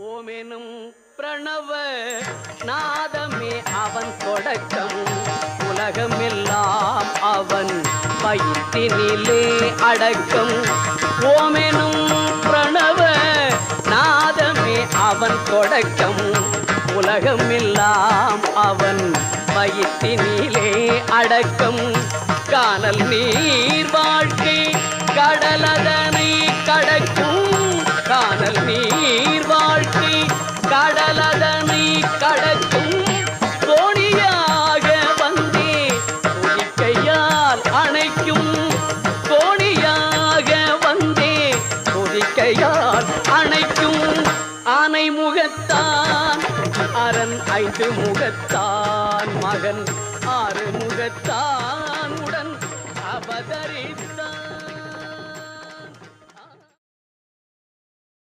ஓமெனும் பிரணவ நாதமே அவன் தொடக்கம். உலகமெல்லாம் அவன் வயிற்றினிலே அடக்கம். ஓமெனும் பிரணவ நாதமே அவன் தொடக்கம். உலகமெல்லாம் அவன் வயிற்றினிலே அடக்கம். காணல் நீர் வாழ்க்கை கடலதனை கடக்கும். காணல் நீர் கடலதனை கடக்கும் கோணியாக வந்தே கொதிக்கையால் அணைக்கும் கோணியாக வந்தே கொதிக்கையால் அணைக்கும் ஆனை முகத்தான் அரண் ஐந்து முகத்தான் மகன் ஆறு முகத்தான் உடன் அவதரித்தான்